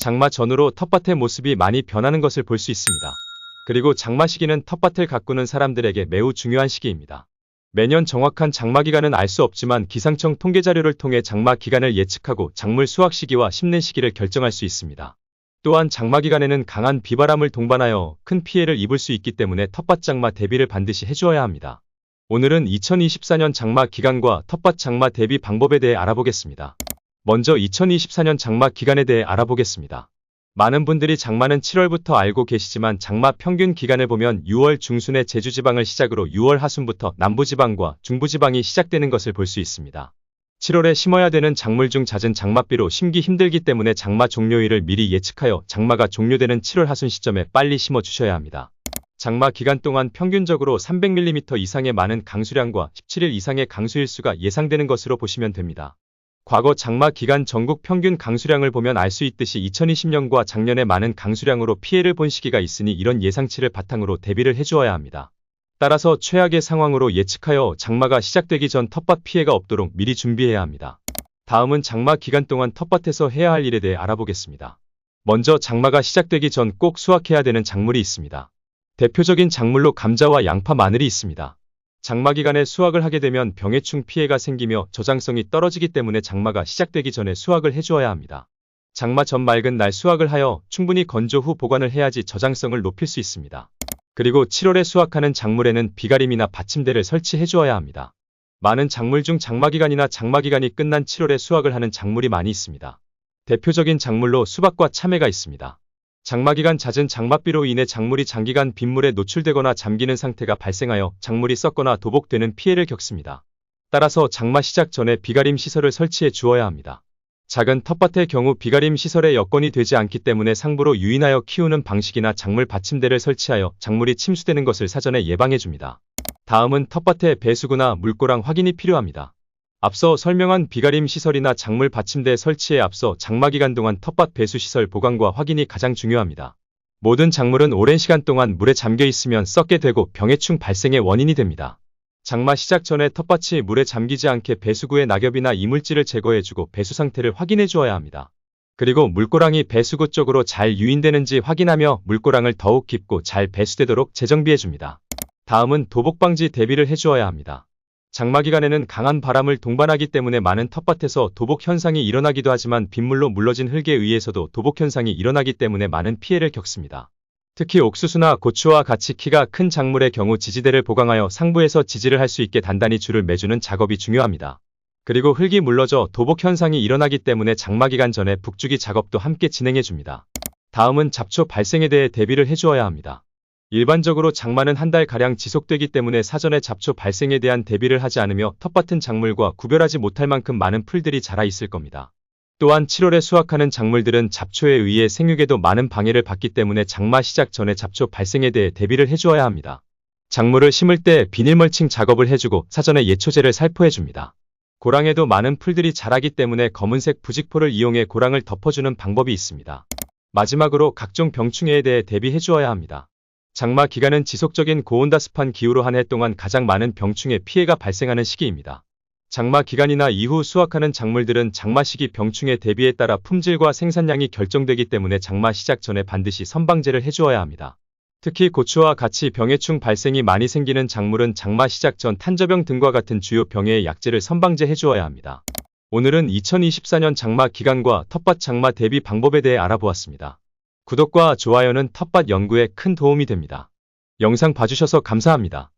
장마 전후로 텃밭의 모습이 많이 변하는 것을 볼 수 있습니다. 그리고 장마 시기는 텃밭을 가꾸는 사람들에게 매우 중요한 시기입니다. 매년 정확한 장마 기간은 알 수 없지만 기상청 통계 자료를 통해 장마 기간을 예측하고 작물 수확 시기와 심는 시기를 결정할 수 있습니다. 또한 장마 기간에는 강한 비바람을 동반하여 큰 피해를 입을 수 있기 때문에 텃밭 장마 대비를 반드시 해주어야 합니다. 오늘은 2024년 장마 기간과 텃밭 장마 대비 방법에 대해 알아보겠습니다. 먼저 2024년 장마 기간에 대해 알아보겠습니다. 많은 분들이 장마는 7월부터 알고 계시지만 장마 평균 기간을 보면 6월 중순에 제주지방을 시작으로 6월 하순부터 남부지방과 중부지방이 시작되는 것을 볼 수 있습니다. 7월에 심어야 되는 작물 중 잦은 장맛비로 심기 힘들기 때문에 장마 종료일을 미리 예측하여 장마가 종료되는 7월 하순 시점에 빨리 심어 주셔야 합니다. 장마 기간 동안 평균적으로 300mm 이상의 많은 강수량과 17일 이상의 강수일수가 예상되는 것으로 보시면 됩니다. 과거 장마 기간 전국 평균 강수량을 보면 알 수 있듯이 2020년과 작년에 많은 강수량으로 피해를 본 시기가 있으니 이런 예상치를 바탕으로 대비를 해주어야 합니다. 따라서 최악의 상황으로 예측하여 장마가 시작되기 전 텃밭 피해가 없도록 미리 준비해야 합니다. 다음은 장마 기간 동안 텃밭에서 해야 할 일에 대해 알아보겠습니다. 먼저 장마가 시작되기 전 꼭 수확해야 되는 작물이 있습니다. 대표적인 작물로 감자와 양파, 마늘이 있습니다. 장마 기간에 수확을 하게 되면 병해충 피해가 생기며 저장성이 떨어지기 때문에 장마가 시작되기 전에 수확을 해주어야 합니다. 장마 전 맑은 날 수확을 하여 충분히 건조 후 보관을 해야지 저장성을 높일 수 있습니다. 그리고 7월에 수확하는 작물에는 비가림이나 받침대를 설치해 주어야 합니다. 많은 작물 중 장마 기간이나 장마 기간이 끝난 7월에 수확을 하는 작물이 많이 있습니다. 대표적인 작물로 수박과 참외가 있습니다. 장마기간 잦은 장맛비로 인해 작물이 장기간 빗물에 노출되거나 잠기는 상태가 발생하여 작물이 썩거나 도복되는 피해를 겪습니다. 따라서 장마 시작 전에 비가림 시설을 설치해 주어야 합니다. 작은 텃밭의 경우 비가림 시설의 여건이 되지 않기 때문에 상부로 유인하여 키우는 방식이나 작물 받침대를 설치하여 작물이 침수되는 것을 사전에 예방해 줍니다. 다음은 텃밭의 배수구나 물고랑 확인이 필요합니다. 앞서 설명한 비가림 시설이나 작물 받침대 설치에 앞서 장마 기간 동안 텃밭 배수 시설 보강과 확인이 가장 중요합니다. 모든 작물은 오랜 시간 동안 물에 잠겨 있으면 썩게 되고 병해충 발생의 원인이 됩니다. 장마 시작 전에 텃밭이 물에 잠기지 않게 배수구의 낙엽이나 이물질을 제거해주고 배수 상태를 확인해 주어야 합니다. 그리고 물고랑이 배수구 쪽으로 잘 유인되는지 확인하며 물고랑을 더욱 깊고 잘 배수되도록 재정비해 줍니다. 다음은 도복 방지 대비를 해주어야 합니다. 장마 기간에는 강한 바람을 동반하기 때문에 많은 텃밭에서 도복 현상이 일어나기도 하지만 빗물로 물러진 흙에 의해서도 도복 현상이 일어나기 때문에 많은 피해를 겪습니다. 특히 옥수수나 고추와 같이 키가 큰 작물의 경우 지지대를 보강하여 상부에서 지지를 할 수 있게 단단히 줄을 매주는 작업이 중요합니다. 그리고 흙이 물러져 도복 현상이 일어나기 때문에 장마 기간 전에 북주기 작업도 함께 진행해 줍니다. 다음은 잡초 발생에 대해 대비를 해주어야 합니다. 일반적으로 장마는 한 달가량 지속되기 때문에 사전에 잡초 발생에 대한 대비를 하지 않으며 텃밭은 작물과 구별하지 못할 만큼 많은 풀들이 자라 있을 겁니다. 또한 7월에 수확하는 작물들은 잡초에 의해 생육에도 많은 방해를 받기 때문에 장마 시작 전에 잡초 발생에 대해 대비를 해주어야 합니다. 작물을 심을 때 비닐멀칭 작업을 해주고 사전에 예초제를 살포해줍니다. 고랑에도 많은 풀들이 자라기 때문에 검은색 부직포를 이용해 고랑을 덮어주는 방법이 있습니다. 마지막으로 각종 병충해에 대해 대비해주어야 합니다. 장마 기간은 지속적인 고온다습한 기후로 한 해 동안 가장 많은 병충해 피해가 발생하는 시기입니다. 장마 기간이나 이후 수확하는 작물들은 장마 시기 병충해 대비에 따라 품질과 생산량이 결정되기 때문에 장마 시작 전에 반드시 선방제를 해주어야 합니다. 특히 고추와 같이 병해충 발생이 많이 생기는 작물은 장마 시작 전 탄저병 등과 같은 주요 병해의 약제를 선방제 해 주어야 합니다. 오늘은 2024년 장마 기간과 텃밭 장마 대비 방법에 대해 알아보았습니다. 구독과 좋아요는 텃밭 연구에 큰 도움이 됩니다. 영상 봐주셔서 감사합니다.